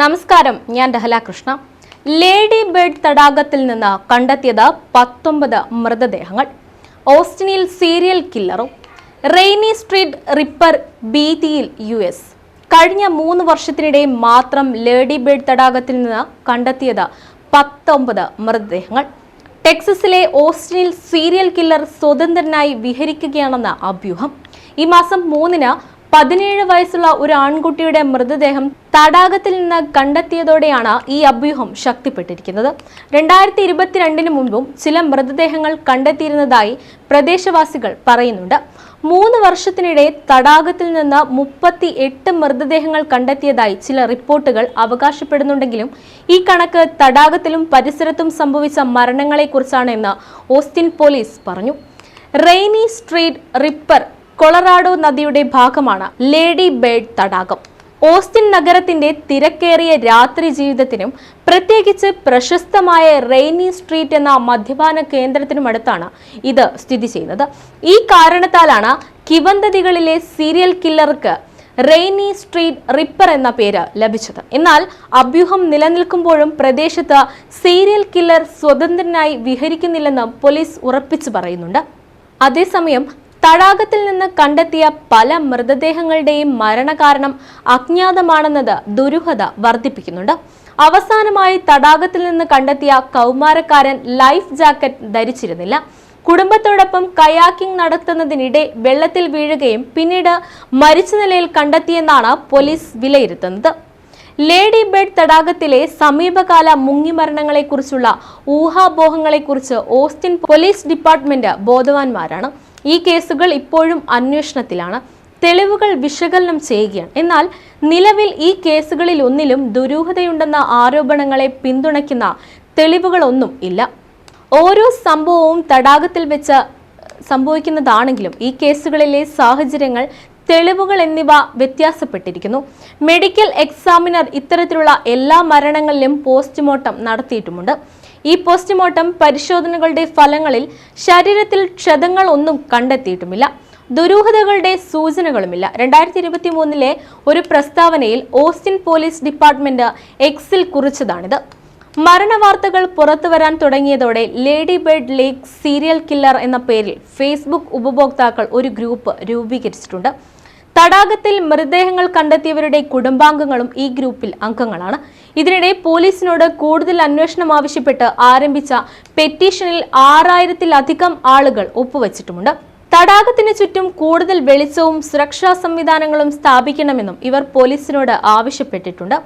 നമസ്കാരം ഞാൻ ഡഹല Krishna lady bird തടാകത്തിൽ നിന്ന് കണ്ടെത്തിയത് പത്തൊമ്പത് മൃതദേഹങ്ങൾ. ഓസ്റ്റിനിൽ സീരിയൽ കില്ലറും. റെയ്നി സ്ട്രീറ്റ് റിപ്പർ ഭീതിയിൽ യു എസ്. കഴിഞ്ഞ മൂന്ന് വർഷത്തിനിടെ മാത്രം ലേഡി ബേഡ് തടാകത്തിൽ നിന്ന് കണ്ടെത്തിയത് പത്തൊമ്പത് മൃതദേഹങ്ങൾ. ടെക്സസിലെ ഓസ്റ്റിനിൽ സീരിയൽ കില്ലർ സ്വതന്ത്രനായി വിഹരിക്കുകയാണെന്ന അഭ്യൂഹം. ഈ മാസം മൂന്നിന് പതിനേഴ് വയസ്സുള്ള ഒരു ആൺകുട്ടിയുടെ മൃതദേഹം തടാകത്തിൽ നിന്ന് കണ്ടെത്തിയതോടെയാണ് ഈ അഭ്യൂഹം ശക്തിപ്പെട്ടിരിക്കുന്നത്. രണ്ടായിരത്തി ഇരുപത്തിരണ്ടിന് മുൻപും ചില മൃതദേഹങ്ങൾ കണ്ടെത്തിയിരുന്നതായി പ്രദേശവാസികൾ പറയുന്നുണ്ട്. മൂന്ന് വർഷത്തിനിടെ തടാകത്തിൽ നിന്ന് മുപ്പത്തി എട്ട് മൃതദേഹങ്ങൾ കണ്ടെത്തിയതായി ചില റിപ്പോർട്ടുകൾ അവകാശപ്പെടുന്നുണ്ടെങ്കിലും ഈ കണക്ക് തടാകത്തിലും പരിസരത്തും സംഭവിച്ച മരണങ്ങളെക്കുറിച്ചാണ് എന്ന് ഓസ്റ്റിൻ പോലീസ് പറഞ്ഞു. റെയ്നി സ്ട്രീറ്റ് റിപ്പർ കൊളറാഡോ നദിയുടെ ഭാഗമാണ് ലേഡി ബേഡ് തടാകം. ഓസ്റ്റിൻ നഗരത്തിന്റെ തിരക്കേറിയ രാത്രി ജീവിതത്തിനും പ്രത്യേകിച്ച് പ്രശസ്തമായ റെയിനി സ്ട്രീറ്റ് എന്ന മദ്യപാന കേന്ദ്രത്തിനുമടുത്താണ് ഇത് സ്ഥിതി ചെയ്യുന്നത്. ഈ കാരണത്താലാണ് കിവന്തതികളിലെ സീരിയൽ കില്ലർക്ക് റെയിനി സ്ട്രീറ്റ് റിപ്പർ എന്ന പേര് ലഭിച്ചത്. എന്നാൽ അഭ്യൂഹം നിലനിൽക്കുമ്പോഴും പ്രദേശത്ത് സീരിയൽ കില്ലർ സ്വതന്ത്രനായി വിഹരിക്കുന്നില്ലെന്ന് പോലീസ് ഉറപ്പിച്ചു പറയുന്നുണ്ട്. അതേസമയം തടാകത്തിൽ നിന്ന് കണ്ടെത്തിയ പല മൃതദേഹങ്ങളുടെയും മരണകാരണം അജ്ഞാതമാണെന്നത് ദുരൂഹത വർദ്ധിപ്പിക്കുന്നുണ്ട്. അവസാനമായി തടാകത്തിൽ നിന്ന് കണ്ടെത്തിയ കൗമാരക്കാരൻ ലൈഫ് ജാക്കറ്റ് ധരിച്ചിരുന്നില്ല. കുടുംബത്തോടൊപ്പം കയാക്കിംഗ് നടത്തുന്നതിനിടെ വെള്ളത്തിൽ വീഴുകയും പിന്നീട് മരിച്ച നിലയിൽ കണ്ടെത്തിയെന്നാണ് പോലീസ് വിലയിരുത്തുന്നത്. ലേഡി ബെഡ് തടാകത്തിലെ സമീപകാല മുങ്ങിമരണങ്ങളെക്കുറിച്ചുള്ള ഊഹാപോഹങ്ങളെക്കുറിച്ച് ഓസ്റ്റിൻ പോലീസ് ഡിപ്പാർട്ട്മെന്റ് ബോധവാന്മാരാണ്. ഈ കേസുകൾ ഇപ്പോഴും അന്വേഷണത്തിലാണ്. തെളിവുകൾ വിശകലനം ചെയ്യുകയാണ്. എന്നാൽ നിലവിൽ ഈ കേസുകളിൽ ഒന്നിലും ദുരൂഹതയുണ്ടെന്ന ആരോപണങ്ങളെ പിന്തുണയ്ക്കുന്ന തെളിവുകളൊന്നും ഇല്ല. ഓരോ സംഭവവും തടാകത്തിൽ വെച്ച് സംഭവിക്കുന്നതാണെങ്കിലും ഈ കേസുകളിലെ സാഹചര്യങ്ങൾ തെളിവുകൾ എന്നിവ വ്യത്യാസപ്പെട്ടിരിക്കുന്നു. മെഡിക്കൽ എക്സാമിനർ ഇത്തരത്തിലുള്ള എല്ലാ മരണങ്ങളിലും പോസ്റ്റ്മോർട്ടം നടത്തിയിട്ടുമുണ്ട്. ഈ പോസ്റ്റ്മോർട്ടം പരിശോധനകളുടെ ഫലങ്ങളിൽ ശരീരത്തിൽ ക്ഷതങ്ങൾ ഒന്നും കണ്ടെത്തിയിട്ടുമില്ല. ദുരൂഹതകളുടെ സൂചനകളുമില്ല. രണ്ടായിരത്തി ഇരുപത്തി മൂന്നിലെ ഒരു പ്രസ്താവനയിൽ ഓസ്റ്റിൻ പോലീസ് ഡിപ്പാർട്ട്മെന്റ് എക്സിൽ കുറിച്ചതാണിത്. മരണവാർത്തകൾ പുറത്തുവരാൻ തുടങ്ങിയതോടെ Lady Bird lake serial killer എന്ന പേരിൽ ഫേസ്ബുക്ക് ഉപഭോക്താക്കൾ ഒരു ഗ്രൂപ്പ് രൂപീകരിച്ചിട്ടുണ്ട്. തടാകത്തിൽ മൃതദേഹങ്ങൾ കണ്ടെത്തിയവരുടെ കുടുംബാംഗങ്ങളും ഈ ഗ്രൂപ്പിൽ അംഗങ്ങളാണ്. ഇതിനിടെ പോലീസിനോട് കൂടുതൽ അന്വേഷണം ആവശ്യപ്പെട്ട് ആരംഭിച്ച പെറ്റീഷനിൽ ആറായിരത്തിലധികം ആളുകൾ ഒപ്പുവച്ചിട്ടുമുണ്ട്. തടാകത്തിന് ചുറ്റും കൂടുതൽ വെളിച്ചവും സുരക്ഷാ സംവിധാനങ്ങളും സ്ഥാപിക്കണമെന്നും ഇവർ പോലീസിനോട് ആവശ്യപ്പെട്ടിട്ടുണ്ട്.